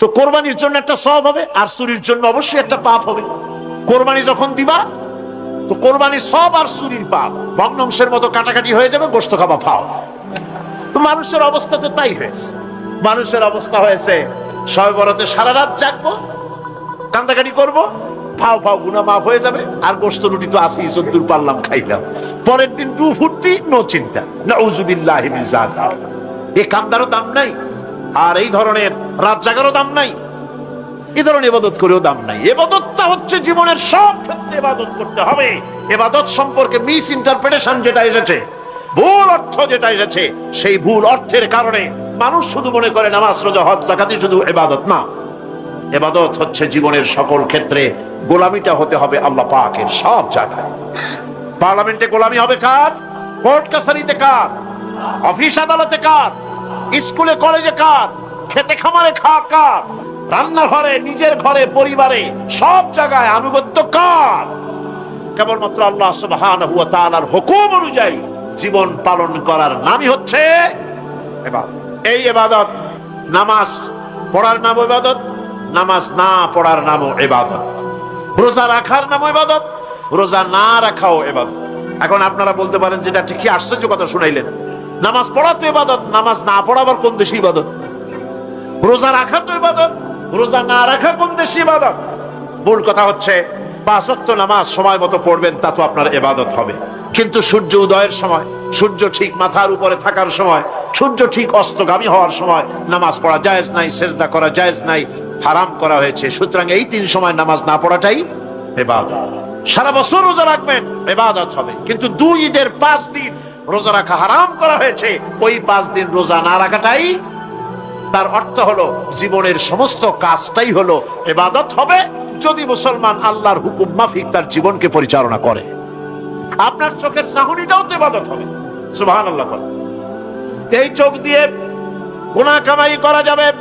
তো কোরবানির জন্য একটা সব হবে, আর চুরির জন্য অবশ্যই একটা পাপ হবে। কোরবানি যখন দিবা, তো কোরবানির সব আর চুরির পাপ। ভগ্নাংশের মতো কাটাকাটি হয়ে যাবে গোস্ত খাবা ফাও তো মানুষের অবস্থা তো তাই হয়েছে। মানুষের অবস্থা হয়েছে ছয় বড়তে সারা রাত জাগবো, কান্দাকাটি করব, ফাও ফাও গুনা মাফ হয়ে যাবে, আর গোস্ত রুটি তো আসি যদ্দুর পারলাম, খাইলাম। পরের দিন টু ফুর্তি, নো চিন্তা। না উজুবিল্লাহ এ কান্দারও দাম নাই। আর এই ধরনের রাত জাগারও দাম নাই। এ ধরনের এবাদত করেও দাম নাই। এবাদতটা হচ্ছে জীবনের সব ক্ষেত্রে এবাদত করতে হবে। এবাদত সম্পর্কে মিস ইন্টারপ্রিটেশন যেটা এসেছে, ভুল অর্থ যেটা এসেছে, সেই ভুল অর্থের কারণে মানুষ শুধু মনে করে নামাজ, রোজা, হজ জাকাতই শুধু এবাদত না। এবাদত হচ্ছে জীবনের সকল ক্ষেত্রে গোলামিটা হতে হবে আল্লাহ পাকের সব জায়গায়। পার্লামেন্টে গোলামি হবে কার? কোর্ট কাছারিতে কার? অফিস আদালতে কার? স্কুলে, কলেজে কার? খেতে খামারে খা কার? রান্নাঘরে, নিজের ঘরে, পরিবারে, সব জায়গায় আনুগত্য কার? কেবলমাত্র আল্লাহ সুবহানাহু ওয়া তাআলার হুকুম অনুযায়ী জীবন পালন করার নামই হচ্ছে এবাদত। এই এবাদত নামাজ পড়ার নাম ইবাদত নামাজ না পড়ার নামও ইবাদত রোজা রাখার নাম ইবাদত রোজা না রাখাও ইবাদত এখন আপনারা বলতে পারেন যেটা ঠিকই আশ্চর্য কথা শুনাইলেন। নামাজ পড়া তো ইবাদত নামাজ না পড়া আবার কোন দেশে ইবাদত? রোজা রাখা তো ইবাদত, রোজা না রাখা কোন দেশে ইবাদত? মূল কথা হচ্ছে পাঁচ নামাজ সময় মতো পড়বেন, তা তো আপনার এবাদত হবে। কিন্তু সূর্য উদয়ের সময়, সূর্য ঠিক মাথার উপরে থাকার সময়, সূর্য ঠিক অস্তগামী হওয়ার সময় নামাজ পড়া জায়েজ নাই, সেজদা করা জায়েজ নাই, হারাম করা হয়েছে। সুতরাং এই তিন সময় নামাজ না পড়াটাই এবাদত সারা বছর রোজা রাখবেন এবাদত হবে। কিন্তু দুই ঈদের পাঁচ দিন রোজা রাখা হারাম করা হয়েছে, ওই পাঁচ দিন রোজা না রাখাটাই তার অর্থ হলো, জীবনের সমস্ত কাজটাই হলো এবাদত হবে যদি মুসলমান আল্লাহর হুকুম মাফিক তার জীবনকে পরিচালনা করে। আপনার চোখের চাহনিটাও তো এবাদত হবে। সুবহান আল্লাহ এই চোখ দিয়ে গুনাহ কামাই করা যাবে।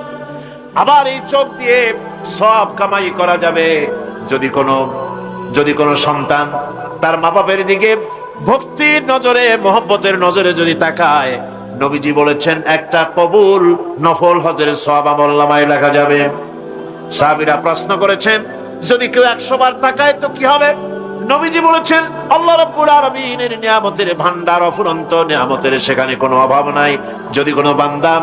আবার এই চোখ দিয়ে সব কামাই করা যাবে। যদি কোনো যদি কোনো সন্তান তার মা বাপের দিকে ভক্তির নজরে, মোহব্বতের নজরে যদি তাকায় নবীজি বলেছেন, একটা কবুল, নফল হজের সব আমল নামায় লেখা যাবে। সাবিরা প্রশ্ন করেছেন, যদি কেউ একশো বার তাকায় তো কি হবে? নবীজি বলেছেন, আল্লাহ রাব্বুল আলামিনের নিয়ামতের ভান্ডার অফুরন্ত, নিয়ামতের সেখানে কোনো অভাব নাই। যদি কোনো বান্দা,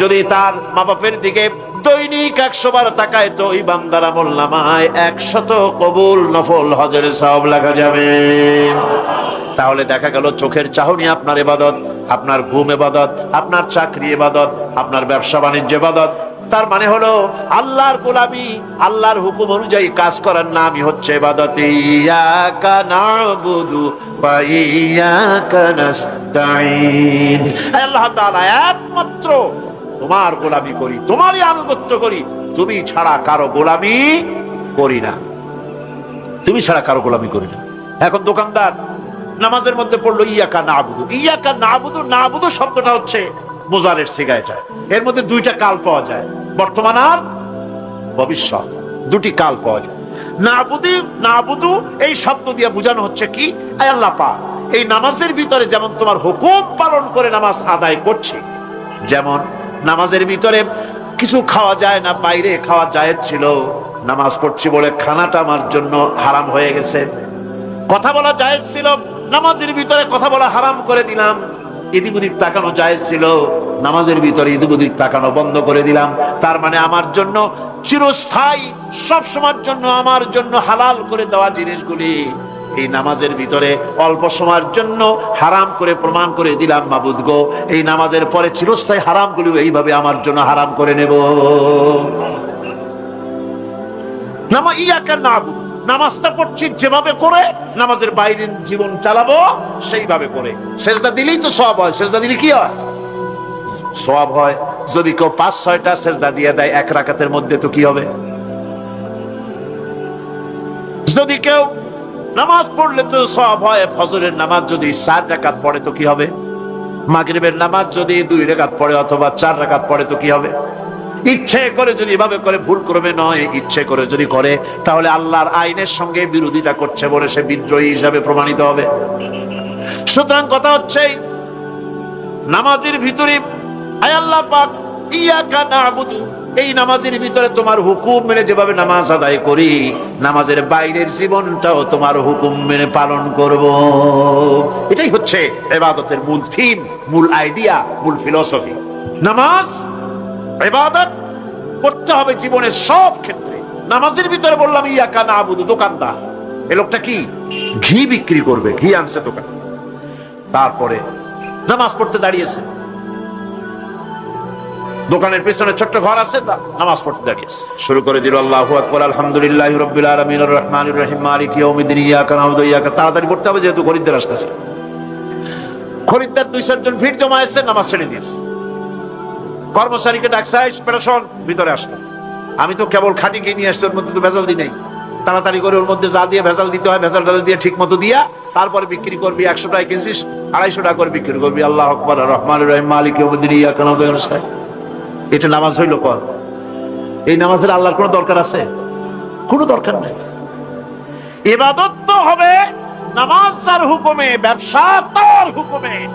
যদি তার মা বাপের দিকে দৈনিক একশো বার তাকায় তো ওই বান্দার নামায়। একশত কবুল, নফল হজের সব লেখা যাবে। তাহলে দেখা গেল চোখের চাহনি আপনার এবাদত আপনার ঘুম এবাদত আপনার চাকরি এবাদত আপনার ব্যবসা বাণিজ্য এবাদত তার মানে হলো, আল্লাহর গোলামি, আল্লাহর হুকুম অনুযায়ী কাজ করার নামই হচ্ছে আল্লাহ একমাত্র তোমার গোলামি করি, তোমারই আনুগত্য করি, তুমি ছাড়া কারও গোলামি করি না। তুমি ছাড়া কারও গোলামি করি না। এখন দোকানদার, নামাজের মধ্যে পড়ল, ইয়াকা না আবুদু ইয়াকা না আবুদু না আবুদু শব্দটা হচ্ছে মোজারের সিগারেটা এর মধ্যে দুইটা কাল পাওয়া যায়, বর্তমান আর ভবিষ্যৎ। দুটি কাল পাওয়া যায়। না আবুদি না আবুদু এই শব্দ দিয়ে বোঝানো হচ্ছে কি? আল্লাহ পাক, এই নামাজের ভিতরে যেমন তোমার হুকুম পালন করে নামাজ আদায় করছে, যেমন নামাজের ভিতরে কিছু খাওয়া যায় না, বাইরে খাওয়া যায় ছিল। নামাজ পড়ছি বলে খানাটা আমার জন্য হারাম হয়ে গেছে। কথা বলা জায়েজ ছিল, নামাজের ভিতরে কথা বলা হারাম করে দিলাম। এদিক ওদিক তাকানো জায়েজ ছিল, নামাজের ভিতরে এদিক ওদিক তাকানো বন্ধ করে দিলাম। তার মানে আমার জন্য চিরস্থায়ী সব সময়ের জন্য, আমার জন্য হালাল করে দেওয়া জিনিসগুলি। এই নামাজের ভিতরে অল্প সময়ের জন্য হারাম করে প্রমাণ করে দিলাম, মাবুদ গো। এই নামাজের পরে চিরস্থায়ী হারামগুলি এইভাবে আমার জন্য হারাম করে নেব। নামাজটা পড়ছি যেভাবে করে, নামাজের বাইরে জীবন চালাবো সেইভাবে করে। সেজদা দিলেই তো সব হয়। সেজদা দিলে কি হয়? সওয়াব হয়। যদি কেউ পাঁচ, ছয়টা সেজদা দিয়ে দেয় এক রাকাতের মধ্যে, তো কি হবে? যদি কেউ নামাজ পড়লে তো সব হয়, ফজরের নামাজ যদি চার রাকাত পড়ে তো কি হবে? মাগরিবের নামাজ যদি দুই রেখাত পড়ে অথবা চার রাকাত পড়ে তো কি হবে? ইচ্ছে করে যদি এভাবে করে ভুল করবে নয়, ইচ্ছে করে যদি করে, তাহলে আল্লাহর আইনের সঙ্গে বিরোধিতা করছে বলে সে বিদ্রোহী হিসাবে প্রমাণিত হবে। সুতরাং কথা হচ্ছে, নামাজের ভিতরে আয় আল্লাহ পাক, ইয়াকা নাবুদু এই নামাজের ভিতরে তোমার হুকুম মেনে যেভাবে নামাজ আদায় করি, নামাজের বাইরের জীবনটাও তোমার হুকুম মেনে পালন করব। এটাই হচ্ছে এবাদতের মূল থিম মূল আইডিয়া মূল ফিলসফি নামাজ, এবাদত করতে হবে জীবনের সব ক্ষেত্রে। নামাজের ভিতরে বললাম, ইয়াকা না আবুদু দোকানদার। এ লোকটা কি? ঘি বিক্রি করবে, ঘি আনছে দোকান। তারপরে নামাজ পড়তে দাঁড়িয়েছে। দোকানের পিছনে ছোট্ট ঘর আছে, তা নামাজ পড়তে দাঁড়িয়েছে। শুরু করে দিল, আল্লাহু আকবার, আলহামদুলিল্লাহ রাব্বিল আলামিন রহমানির রহিম, মালিক ইয়াউমিদ্দিন, ইয়াকা নাউদু ইয়াকা তাড়াতাড়ি পড়তে হবে, যেহেতু খরিদ্দার আসতেছে। খরিদ্দার দুই চারজন ভিড় জমা এসে নামাজ ছেড়ে দিয়েছে। কর্মচারীকে ডাকছে পেরেশন ভিতরে আসলো আমি তো কেবল খাটি কিনে নিয়ে আসছি, ওর মধ্যে তো ভেজাল দিই নাই। তাড়াতাড়ি করে ওর মধ্যে যা দিয়ে ভেজাল দিতে হয়, ভেজাল টাজাল দিয়ে ঠিক মতো দিয়া, তারপরে বিক্রি করবি, একশো টাকা কিনছিস, আড়াইশো টাকা করে বিক্রি করবি। আল্লাহ আকবর রহমান রহিম, মালিক ইয়াকা নাউদু ইয়াকা। এটা নামাজ হইল কর। এই নামাজের আল্লাহর কোনো দরকার আছে? কোনো দরকার নাই। এবাদত তো হবে, নামাজ হুকুমে, ব্যবসা তার হুকুমে।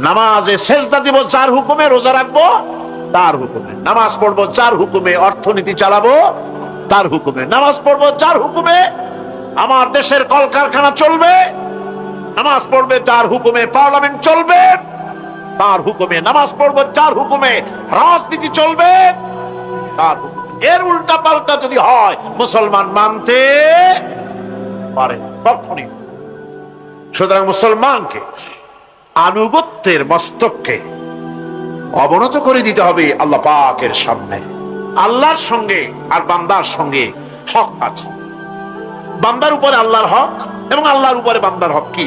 নামাজে সেজদা দিব যার হুকুমে, রোজা রাখব তার হুকুমে। নামাজ পড়ব যার হুকুমে, অর্থনীতি চালাবো তার হুকুমে। নামাজ পড়ব যার হুকুমে, আমার দেশের কলকারখানা চলবে। নামাজ পড়বে যার হুকুমে, পার্লামেন্ট চলবে। তার হুকুমে, নামাজ পড়ব যার হুকুমে, রাজনীতি চলবে তার এর উল্টা পাল্টা যদি হয়, মুসলমান মানতে পারে কখনই সুতরাং মুসলমানকে, আনুগত্যের মস্তককে অবনত করে দিতে হবে আল্লাহ পাকের সামনে। আল্লাহর সঙ্গে আর বান্দার সঙ্গে হক আছে। বান্দার উপরে আল্লাহর হক এবং আল্লাহর উপরে বান্দার হক কি?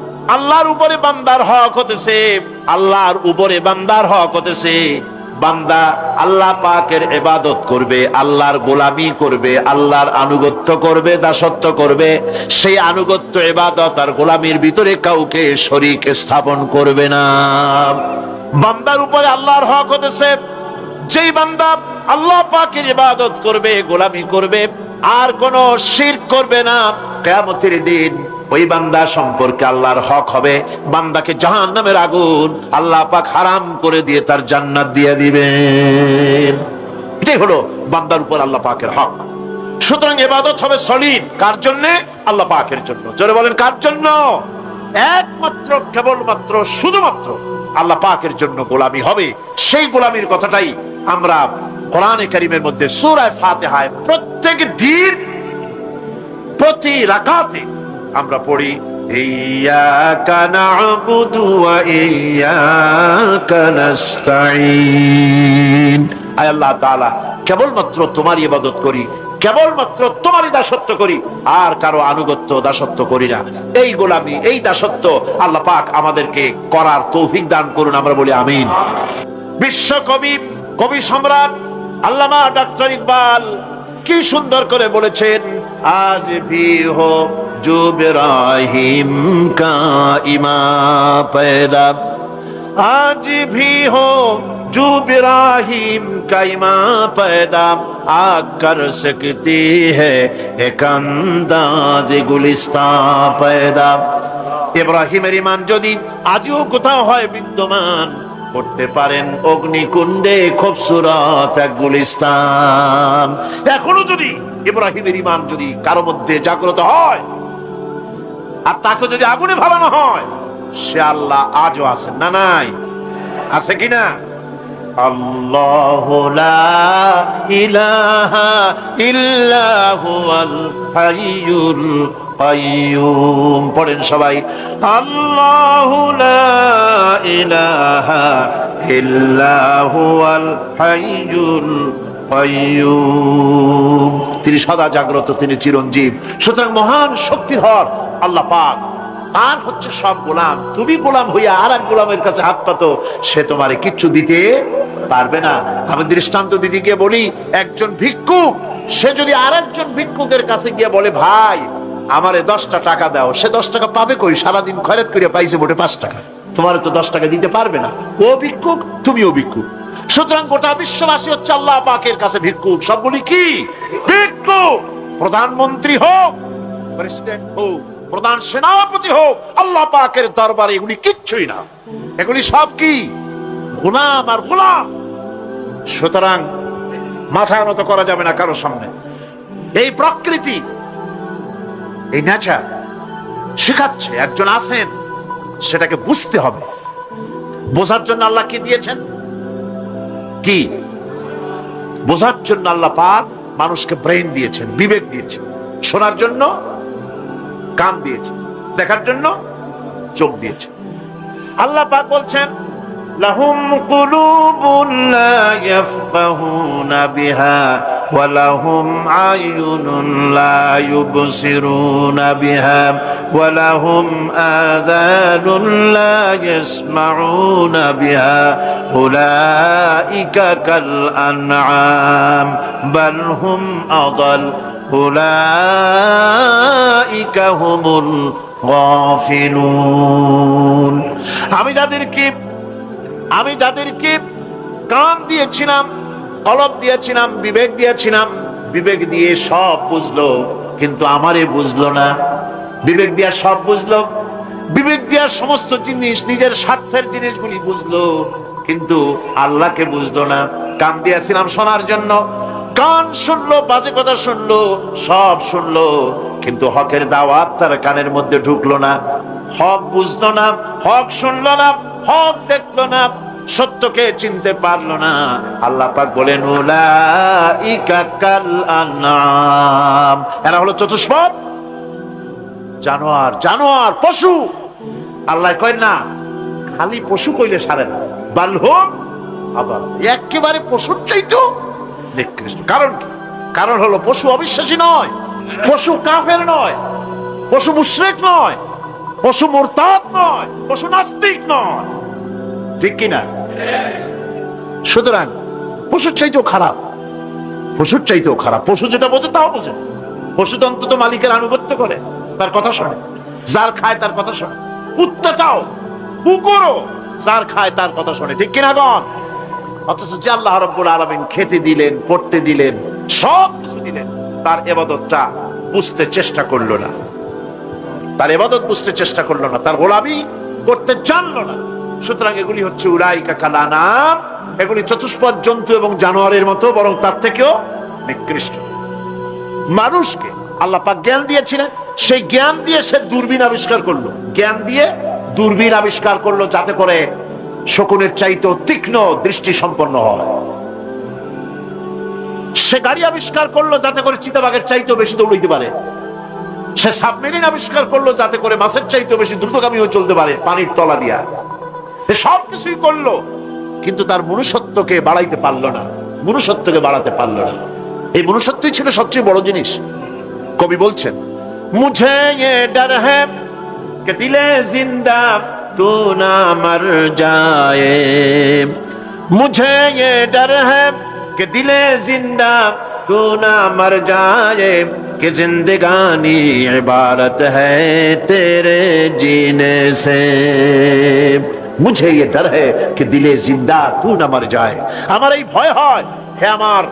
আল্লাহর উপরে বান্দার হক হতেছে, আল্লাহর উপরে বান্দার হক হতেছে। বান্দা আল্লাহ পাকের এবাদত করবে, আল্লাহর গোলামি করবে, আল্লাহর আনুগত্য করবে, দাসত্ব করবে। সেই আনুগত্য এবাদত আর গোলামির ভিতরে কাউকে শরিক স্থাপন করবে না। বান্দার উপরে আল্লাহর হক হতেছে। যেই বান্দা আল্লাহ পাকের ইবাদত করবে, গোলামি করবে, আর কোন শির করবে না। কেয়ামতের দিন ওই বান্দা সম্পর্কে আল্লাহর হক হবে। বান্দাকে জাহান নামের আগুন আল্লাহ পাক হারাম করে দিয়ে তার জান্নাত দিয়ে দিবেন। এটাই হলো বান্দার উপর আল্লাহ পাকের হক। সুতরাং এবাদত হবে সলিড কার জন্য? আল্লাহ পাকের জন্য। জোরে বলেন, কার জন্য? একমাত্র, কেবলমাত্র, শুধুমাত্র আল্লাহ পাকের জন্য গোলামি হবে। সেই গোলামির কথাটাই আমরা কোরআনে কারিমের মধ্যে সূরায়ে ফাতিহায় প্রত্যেক দিন, প্রতি রাকাতে আমরা পড়ি তাআলা, কেবলমাত্র তোমারই ইবাদত করি, কেবলমাত্র তোমারই দাসত্ব করি, আর কারও আনুগত্য দাসত্ব করি না। এই গোলামি, এই দাসত্ব আল্লাহ পাক আমাদেরকে করার তৌফিক দান করুন, আমরা বলি আমিন। বিশ্ব কবি সম্রাট আল্লামা ডক্টর ইকবাল কি সুন্দর করে বলেছেন, আজ ভি হো জুব রাহিম কা ইমা পয়দা आज भी हो जो इब्राहिम का ईमान पैदा आ कर सकती है एक अंदाज गुलिस्तान पैदा ইব্রাহিমের ইমান যদি আজও কোথাও হয় বিদ্যমান করতে পারেন অগ্নিকুণ্ডে খুব সুরত এক গুলিস্তান এখনো যদি ইব্রাহিমের ইমান যদি কারো মধ্যে জাগ্রত হয় আর তাকে যদি আগুনে ভাবানো হয় সে আল্লাহ আজও আছেন না নাই? আছে কিনা আল্লাহ লা ইলাহা ইল্লা হুয়াল হাইয়ুল কাইয়ুম। পড়েন সবাই। আল্লাহ তিনি সদা জাগ্রত তিনি চিরঞ্জীব। সুতরাং মহান শক্তিধর আল্লাহ পাক। আর হচ্ছে সব গোলাম। তুমি গোলাম হইয়া আর এক গোলামের কাছে হাত পাতো, সে তোমারে কিচ্ছু দিতে পারবে না। আমি দৃষ্টান্ত দিদি গিয়ে বলি, একজন ভিক্ষুক, সে যদি আর একজন ভিক্ষুকের কাছে গিয়ে বলে, ভাই, আমারে দশটা টাকা দাও। সে দশ টাকা পাবে কই? সারাদিন খরচ করে পাইছে মোটে পাঁচ টাকা। তোমার তো দশ টাকা দিতে পারবে না। ও ভিক্ষুক, তুমিও ভিক্ষুক। সুতরাং গোটা বিশ্ববাসী হচ্ছে আল্লাহ পাকের কাছে ভিক্ষুক। সবগুলি কি? ভিক্ষুক! প্রধানমন্ত্রী হোক, প্রেসিডেন্ট হোক প্রধান সেনাপতি হোক, আল্লাহ পাকের দরবারে এগুলি কিচ্ছুই না। এগুলি সব কি? গোলাম আর গোলাম। সুতরাং মাথা নত করা যাবে না কারও সামনে। এই প্রকৃতি, এই নেচার শেখাচ্ছে, একজন আছেন, সেটাকে বুঝতে হবে। বোঝার জন্য আল্লাহ কি দিয়েছেন? কি? বোঝার জন্য আল্লাহ পাক মানুষকে ব্রেন দিয়েছেন, বিবেক দিয়েছেন। শোনার জন্য কান দিয়েছে। দেখার জন্য চোখ দিয়েছে। আল্লাহ পাক বলছেন, লাহুম কুলুবুন লা ইয়াফকাহুনা বিহা ওয়া লাহুম আয়ুনুন লা ইউবসিরুনা বিহা ওয়া লাহুম আযানুন লা ইয়াসমাউনা বিহা উলাইকা কাল আনআম বাল হুম আদাল উলাইকা হুমুল গাফিলুন। আমি যাদেরকে আমি যাদেরকে কান দিয়েছিলাম, কলব দিয়েছিলাম, বিবেক দিয়েছিলাম, বিবেক দিয়ে সব বুঝলো, কিন্তু আমারে বুঝলো না। বিবেক দিয়া সব বুঝলো, বিবেক দিয়া সমস্ত জিনিস, নিজের স্বার্থের জিনিসগুলি বুঝলো, কিন্তু আল্লাহকে বুঝলো না। কান দিয়েছিলাম শোনার জন্য কান শুনলো, বাজে কথা শুনলো, সব শুনলো, কিন্তু হকের দাওয়াত তার কানের মধ্যে ঢুকলো না। হক বুঝলো না, হক শুনলো না, হক দেখল না, সত্যকে চিনতে পারল না। আল্লাহ পাক আনআম এরা হলো চতুষ্পদ জানোয়ার জানোয়ার, পশু। আল্লাহ কয়, না, খালি পশু কইলে সারে না। বালহম আবার একেবারে পশুর চাইতো নিকৃষ্ট কারণ কি কারণ হলো পশু অবিশ্বাসী নয়, পশু কাফের নয়, পশু মুশরিক নয়, পশু মোরতাদ নয়, পশু নাস্তিক নয়। ঠিক কিনা? সুতরাং পশুর চাইতেও খারাপ, পশুর চাইতেও খারাপ। পশু যেটা বোঝে তাও বোঝে। পশু তো মালিকের আনুগত্য করে, তার কথা শোনে। যার খায় তার কথা শোনে। কুত্তাটাও কুকুরও যার খায় তার কথা শোনে। ঠিক কিনা গন অথচ যে আল্লাহ রব্বুল আলমিন খেতে দিলেন, পড়তে দিলেন, সব কিছু দিলেন, তার এবাদতটা বুঝতে চেষ্টা করল না। তার এবাদত বুঝতে চেষ্টা করল না, তার গোলামি করতে জানলো না। সুতরাং এগুলি হচ্ছে উড়াইকা কালানা এগুলি চতুষ্পদ জন্তু এবং জানোয়ারের মতো, বরং তার থেকেও নিকৃষ্ট। মানুষকে আল্লাহ পাক জ্ঞান দিয়েছিলেন, সেই জ্ঞান দিয়ে সে দূরবীন আবিষ্কার করল। জ্ঞান দিয়ে দূরবীন আবিষ্কার করল যাতে করে শকুনের চাইতে তীক্ষ্ণ দৃষ্টি সম্পন্ন হয়। সে গাড়ি আবিষ্কার করল যাতে করে চিতাবাগের চাইতেও বেশি দৌড়াইতে পারে। সে সাবমেরিন আবিষ্কার করল যাতে করে মাছের চাইতেও বেশি দ্রুতগামী হয়ে চলতে পারে পানির তলা দিয়া। সব কিছুই করল, কিন্তু তার মনুষ্যত্বকে বাড়াইতে পারল না। মনুষ্যত্বকে বাড়াতে পারল না। এই মনুষ্যত্বই ছিল সবচেয়ে বড় জিনিস। কবি বলছেন, মুঝে ডর হ্যাঁ দিলে জিন্দা तू ना मर जाए मुझे ये डर है कि दिले जिंदा तू ना मर जाए कि जिंदगानी इबारत है तेरे जीने से মুঝে ये डर है कि दिले जिंदा तू न मर जाए আমার এই ভয় হয় হে আমার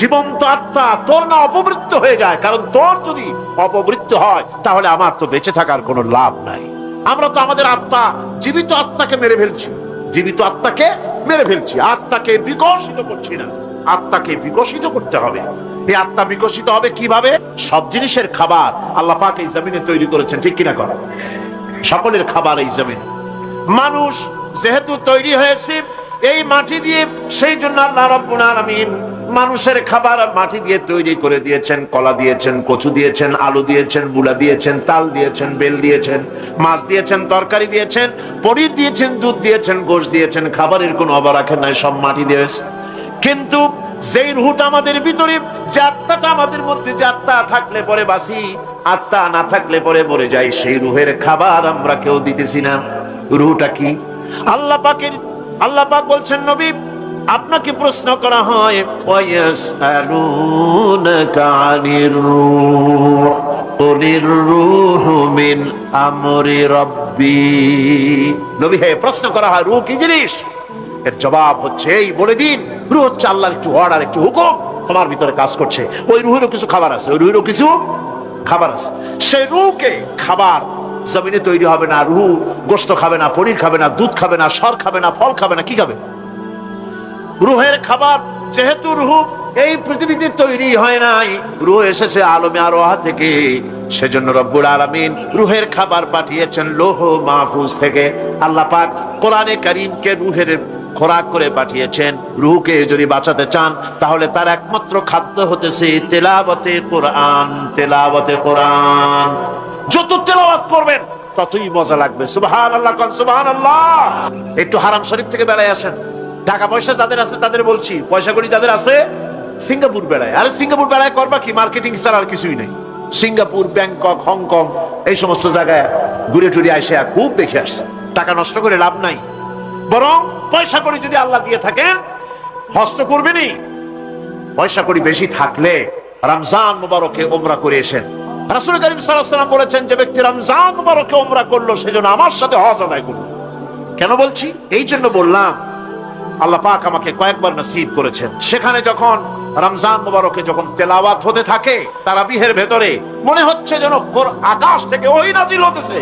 জীবন্ত আত্মা তোর না অপমৃত্যু হয়ে যায় কারণ তোর যদি অপমৃত্যু হয় তাহলে আমার তো বেঁচে থাকার কোনো লাভ নাই আমরা তো আমাদের আত্মা, জীবিত আত্মাকে মেরে ফেলছি। জীবিত আত্মাকে মেরে ফেলছি। আত্মাকে বিকশিত করছি না। আত্মাকে বিকশিত করতে হবে। এই আত্মা বিকশিত হবে কীভাবে? সব জিনিসের খাবার আল্লাহ পাক এই জমিনে তৈরি করেছেন, ঠিক কিনা করা সকলের খাবার এই জমিন। মানুষ যেহেতু তৈরি হয়েছে, এই মাটি দিয়ে, সেই জন্য আল্লাহ রাব্বুল আলামিন মানুষের খাবার মাটি দিয়ে তৈরি করে দিয়েছেন, কলা দিয়েছেন, কচু দিয়েছেন, আলু দিয়েছেন বুলা দিয়েছেন, তাল দিয়েছেন, বেল দিয়েছেন, মাছ দিয়েছেন, তরকারি দিয়েছেন, পনির দিয়েছেন, দুধ দিয়েছেন, গোশ দিয়েছেন, খাবারের কোনো অভাব রাখেন নাই, সব মাটি দিয়েছে কিন্তু যেই রুহটা আমাদের ভিতরে, যে আত্মাটা আমাদের মধ্যে, যে আত্মা থাকলে পরে বাসি আত্মা না থাকলে পরে মরে যায় সেই রুহের খাবার আমরা কেউ দিতেছি না। রুহটা কি? আল্লাহ পাকের, আল্লাহ পাক বলছেন, নবী আপনাকে প্রশ্ন করা হয় প্রশ্ন করা হয়, রূহ কি জিনিস? এর জবাব হচ্ছে, এই বলে দিন, রুহ হচ্ছে আল্লাহর একটু অর্ডার একটু হুকুম, তোমার ভিতরে কাজ করছে। ওই রুহেরও কিছু খাবার আছে, ওই রুহেরও কিছু খাবার আছে। সেই রুহকে খাবার জমিনে তৈরি হবে না, রুহ গোস্ত খাবে না, পনির খাবে না, দুধ খাবে না, সর খাবে না, ফল খাবে না, কি খাবে? রুহের খাবার, যেহেতু রুহ এই পৃথিবীতে তৈরি হয় নাই, রুহ এসেছে আলমে আরোহা থেকে। সেজন্য রব্বুল আলামিন রুহের খাবার পাঠিয়েছেন লোহ মাহফুজ থেকে। আল্লাহ পাক কোরআনে করিমকে রুহের খোরাক করে পাঠিয়েছেন। রুহকে যদি বাঁচাতে চান, তাহলে তার একমাত্র খাদ্য হতেছে তেলাবতে কোরআন তেলাবতে কোরআন। যত তেলাওয়াত করবেন, ততই মজা লাগবে। সুবহান আল্লাহ সুবহান আল্লাহ একটু হারাম শরীফ থেকে বেড়ায় আসেন। টাকা পয়সা যাদের আছে তাদের বলছি, পয়সা করি যাদের আছে, সিঙ্গাপুর বেড়ায়। আরে সিঙ্গাপুর বেড়ায় করবা কি? মার্কেটিং ছাড়া আর কিছুই নেই। সিঙ্গাপুর, ব্যাংকক, হংকং, এই সমস্ত জায়গায় ঘুরে টুরে আসে খুব দেখে আসছে। টাকা নষ্ট করে লাভ নাই। বরং পয়সা করি যদি আল্লাহ দিয়ে থাকে, হস্ত করবেনই পয়সা করি বেশি থাকলে রমজান মুবারকে ওমরা করে এসেন। রাসূল করিম সাল্লাম বলেছেন, যে ব্যক্তি রমজান মুবারকে ওমরা করল সেজন্য আমার সাথে হজ আদায় করল। কেন বলছি? এই জন্য বললাম আল্লাহ পাক আমাকে কয়েকবার নসিব করেছেন। সেখানে যখন রমজান মুবারকে যখন তেলাওয়াত হতে থাকে, তারাবিহের ভেতরে মনে হচ্ছে যেন আকাশ থেকে ওই নাজিল হতেছে।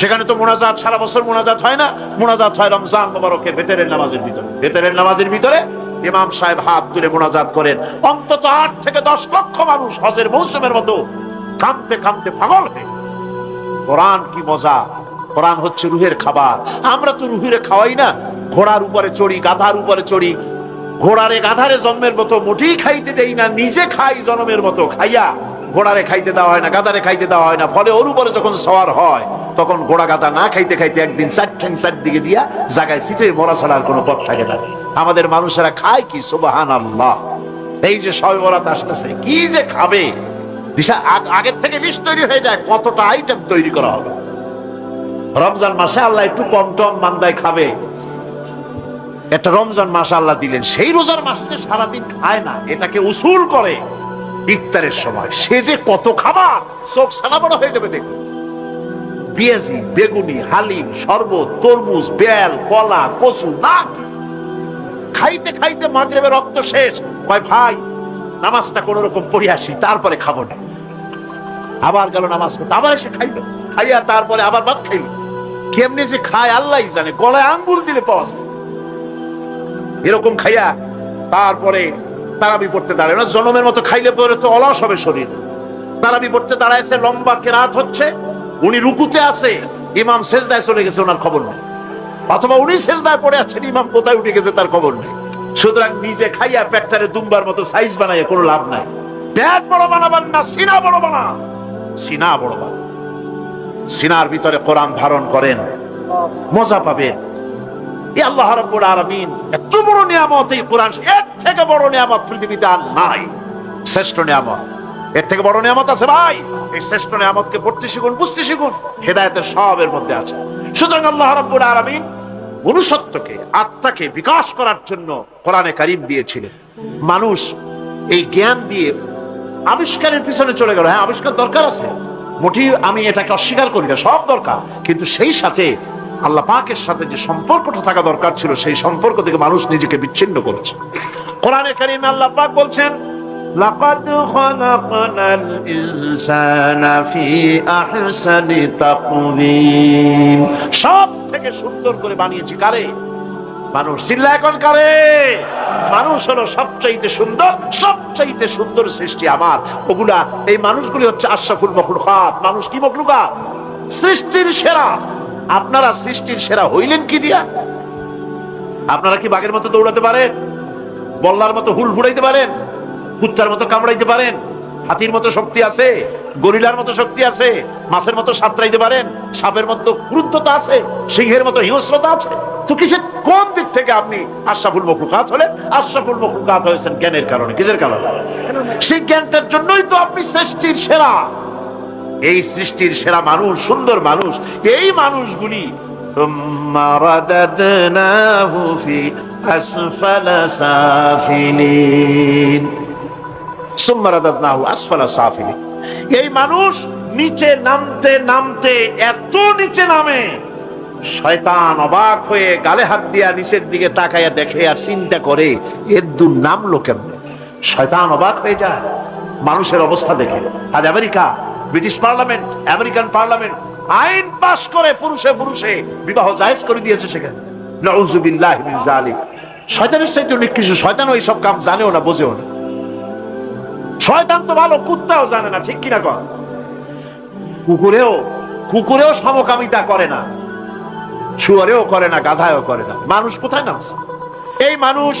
সেখানে তো মোনাজাত, সারা বছর মোনাজাত হয় না। মোনাজাত হয় রমজান মুবারকের ভেতরের নামাজের ভিতরে। ভেতরের নামাজের ভিতরে ইমাম সাহেব হাত তুলে মোনাজাত করেন। অন্তত আট থেকে দশ লক্ষ মানুষ হজের মৌসুমের মতো কাঁদতে কাঁদতে পাগল হয়ে। কোরআন কি মজা? কোরআন হচ্ছে রুহের খাবার। আমরা তো রুহিরে খাওয়াই না। ঘোড়ার উপরে চড়ি, গাধার উপরে চড়ি। ঘোড়ারে গাধারে জন্মের মতো মোটেই খাইতে দেই না, নিজে খাই জন্মের মতো। খাইয়া ঘোড়ারে খাইতে দেওয়া হয় না, গাধারে খাইতে দেওয়া হয় না। ফলে ওর উপরে যখন সওয়ার হয়, তখন ঘোড়া গাধা না খাইতে খাইতে একদিন চার ঠ্যাং চার দিকে দিয়া জায়গায় সিটে মরা ছাড়ার কোনো পথ থাকে না। আমাদের মানুষেরা খায় কি? সুবাহান আল্লাহ এই যে সবে বরাত আসতেছে, কি যে খাবে? দিশা আগ- আগের থেকে লিস্ট তৈরি হয়ে যায়, কতটা আইটেম তৈরি করা হবে। রমজান মাসে আল্লাহ একটু কম টম মান্দায় খাবে। একটা রমজান মাস আল্লাহ দিলেন, সেই রোজার মাসে সারাদিন খায় না, এটাকে উসুল করে ইফতারের সময়। সে যে কত খাবার, চোখ সানা বড় হয়ে যাবে দেখুন। পেঁয়াজি, বেগুনি, হালিম, শরবত, তরমুজ, বেল, কলা, কচু, না খাইতে খাইতে মাগরেবের রক্ত শেষ। কয়, ভাই, নামাজটা কোন রকম পড়ে আসি, তারপরে খাব না। আবার গেল নামাজ পড়তে, আবার এসে খাইলো। খাইয়া তারপরে আবার ভাত খাইলো। কেমনি যে খায়, আল্লাহ জানে। গলায় আঙ্গুল দিলে পাওয়া যায়। এরকম খাইয়া তারপরে তারাবি পড়তে দাঁড়ায়। না জনমের মতো খাইলে পরে তো অলস হবে শরীর। তারাবি পড়তে দাঁড়াইছে, লম্বা কেরাত হচ্ছে। উনি রুকুতে আছে, ইমাম সেজদায় চলে গেছে, ওনার খবর নেই। অথবা উনি সেজদায় পড়ে আছেন, ইমাম কোথায় উঠে গেছে তার খবর নেই। সুতরাং নিজে খাইয়া পেটটারে দুম্বার মতো সাইজ বানাইয়া কোনো লাভ নাই। পেট বড় বানাবার না, সিনা বড় বানা। সিনা বড় বানা। সিনার ভিতরে কোরআন ধারণ করেন। মজা পাবেন। এর মধ্যে আছে। সুতরাং মনুষ্যত্বকে, আত্মাকে বিকাশ করার জন্য কোরআনে কারিম দিয়েছিলেন। মানুষ এই জ্ঞান দিয়ে আবিষ্কারের পিছনে চলে গেল। হ্যাঁ আবিষ্কার দরকার আছে। মোটেই আমি এটাকে অস্বীকার করি না, সব দরকার। কিন্তু সেই সাথে আল্লাহ পাকের সাথে যে সম্পর্কটা থাকা দরকার ছিল, সেই সম্পর্ক থেকে মানুষ নিজেকে বিচ্ছিন্ন করেছে। কোরআনে কারিমে আল্লাহ পাক বলছেন খালাকনাল ইনসানা ফি আহসানি তাকওয়িম। সব থেকে সুন্দর করে বানিয়েছি কারে? মানুষ চিল্লা এখন কারে? মানুষ হলো সবচাইতে সুন্দর সবচাইতে সুন্দর সৃষ্টি আমার। ওগুলা, এই মানুষগুলি হচ্ছে আশরাফুল মখলুকাত মানুষ কি মখলুকাত সৃষ্টির সেরা। আপনারা সৃষ্টির সেরা হইলেন কি দিয়া? আপনারা কি বাঘের মতো দৌড়াতে পারেন? বল্লার মতো হুল ফুড়াইতে পারেন? কুচ্চার মতো কামড়াইতে পারেন? হাতির মতো শক্তি আছে? গরিলার মতো শক্তি আছে, মাছের মতো সাঁতরাইতে পারেন, সাপের মতো ক্রুদ্ধতা আছে, সিংহের মতো হিংস্রতা আছে। তো কিসের, কোন দিক থেকে আপনি আশাফুল আশরাফুল মখলুকাত হলেন? আশরাফুল মখলুকাত হয়েছেন জ্ঞানের কারণে, কিসের কারণে? সেই জ্ঞানটার জন্যই তো আপনি সৃষ্টির সেরা। এই সৃষ্টির সেরা মানুষ, সুন্দর মানুষ, এই মানুষগুলি আসফালা সাফিলিন এই মানুষ নিচে নামতে নামতে এত নিচে নামে। শয়তান অবাক হয়ে গালে হাত দিয়া নিচের দিকে তাকাইয়া দেখে আর চিন্তা করে, এর দু নাম লোকের শয়তান অবাক হয়ে যায়। মানুষের অবস্থা দেখে। আজ America, British parliament, American parliament আইন পাস করে পুরুষে পুরুষে বিবাহ জায়েজ করে দিয়েছে সেখানে। নজুবিল্লাহ শয়তানের সাথে অনেক কিছু শয়তান ওই সব কাম জানেও না, বোঝেও না। শয়তান তো ভালো, কুত্তাও জানে না, ঠিক কিনা কর কুকুরেও কুকুরেও সমকামিতা করে না, শুয়ারেও করে না, গাধায়ও করে না। মানুষ কোথায় নামছে? এই মানুষ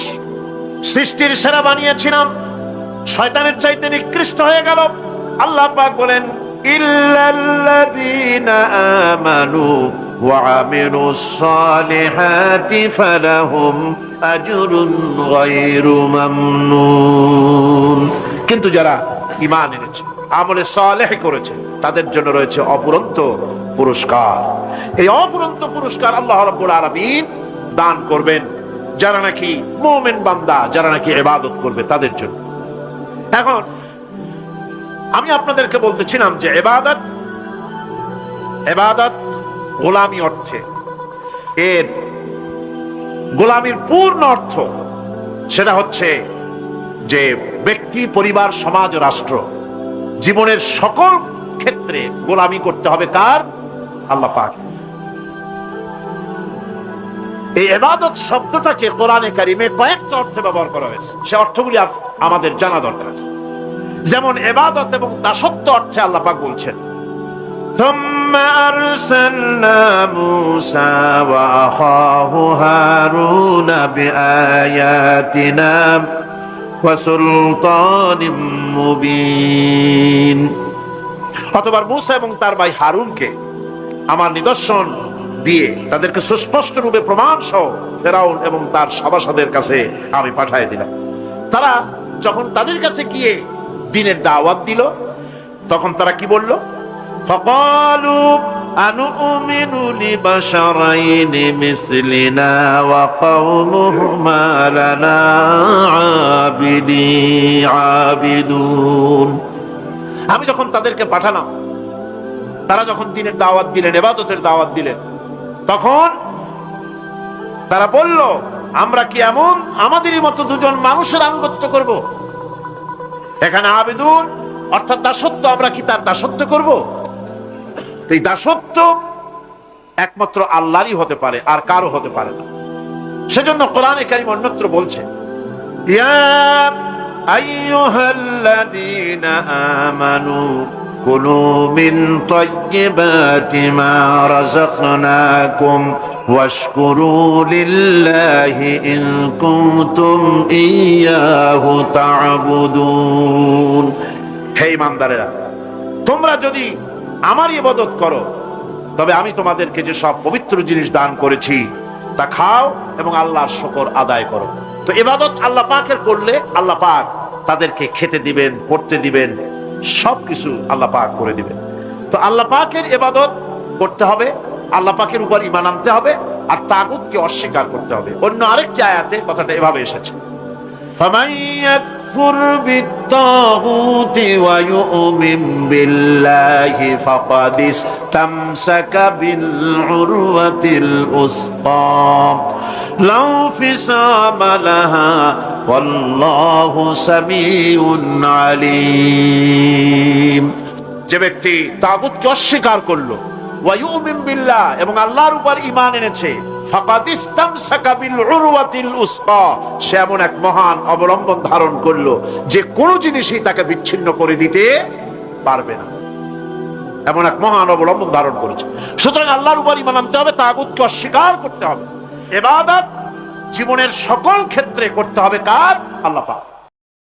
সৃষ্টির সেরা বানিয়েছিলাম, শয়তানের চাইতে নিকৃষ্ট হয়ে গেল। আল্লাহ পাক বলেন, ইল্লাল্লাযীনা আমানু ওয়া আমিলুস সালিহাতি ফালাহুম আজরুন গায়রু কিন্তু যারা ঈমান এনেছে, আমলে সালেহ করেছে, তাদের জন্য রয়েছে অপুরন্ত পুরস্কার। এই অপুরন্ত পুরস্কার আল্লাহ রাব্বুল আলামিন দান করবেন যারা নাকি মুমিন বান্দা, যারা নাকি ইবাদত করবে তাদের জন্য। এখন, আমি আপনাদেরকে বলতেছিলাম যে এবাদত এবাদত গোলামি অর্থে। এর গোলামির পূর্ণ অর্থ সেটা হচ্ছে যে ব্যক্তি পরিবার সমাজ ও রাষ্ট্র জীবনের সকল ক্ষেত্রে গোলামি করতে হবে কার আল্লাহ পাক এই এবাদত শব্দটাকে কোরআনে কারিমে কয়েকটা অর্থে ব্যবহার করা হয়েছে সে অর্থগুলি আপ- আমাদের জানা দরকার যেমন এবাদত এবং দাসত্ব অর্থে আল্লাহ পাক বলছেন ثم أرسلنا موسى وأخاه هارون بآياتنا وسلطان مبين অথবা মুসা এবং তার ভাই হারুনকে আমার নিদর্শন দিয়ে তাদেরকে সুস্পষ্ট রূপে প্রমাণ সহ ফেরাউন এবং তার সভাসদের কাছে আমি পাঠায় দিলাম। তারা যখন তাদের কাছে গিয়ে দিনের দাওয়াত দিল, তখন তারা কি বলল? ফকালু أنؤمن لبشرين مثلنا وقومهما لنا عابدي عابدون আমি যখন তাদেরকে পাঠালাম তারা যখন দিনের দাওয়াত দিলেন এবাদতের দাওয়াত দিলেন তখন তারা বলল আমরা কি এমন আমাদেরই মতো দুজন মানুষের আনুগত্য করব এখানে আবেদন অর্থাৎ দাসত্ব আমরা কি তার দাসত্ব করব এই দাসত্ব একমাত্র আল্লাহরই হতে পারে, আর কারও হতে পারে না। সেজন্য কোরআনে কারিম অন্যত্র বলছে হে ইমানদারেরা, তোমরা যদি আমার ইবাদত করো। তবে আমি তোমাদেরকে যে সব পবিত্র জিনিস দান করেছি, তা খাও এবং আল্লাহর শকর আদায় করো। তো এবাদত আল্লাহ পাকের করলে আল্লাহ পাক তাদেরকে খেতে দিবেন, পড়তে দিবেন সব কিছু আল্লাহ পাক করে দিবেন। তো আল্লাহ পাকের এবাদত করতে হবে, আল্লাহ পাকের উপর ইমান আনতে হবে, আর তাগুতকে অস্বীকার করতে হবে। অন্য আরেকটি আয়াতে কথাটা এভাবে এসেছে। يكفر يكفر بالطاغوت ويؤمن بالله فقد استمسك بالعروة الأثقى لا انفصام لها والله سميع عليم যে ব্যক্তি তাগুতকে অস্বীকার করলো ওয়ায়ুমিন বিল্লাহ এবং আল্লাহর উপর ঈমান এনেছে সে এমন এক মহান অবলম্বন ধারণ করল যে কোনো জিনিসই তাকে বিচ্ছিন্ন করে দিতে পারবে না। এমন এক মহান অবলম্বন ধারণ করেছে। সুতরাং আল্লাহর উপর ঈমান আনতে হবে, তাগুতকে অস্বীকার করতে হবে। এবাদত জীবনের সকল ক্ষেত্রে করতে হবে কার? আল্লাহ পাক।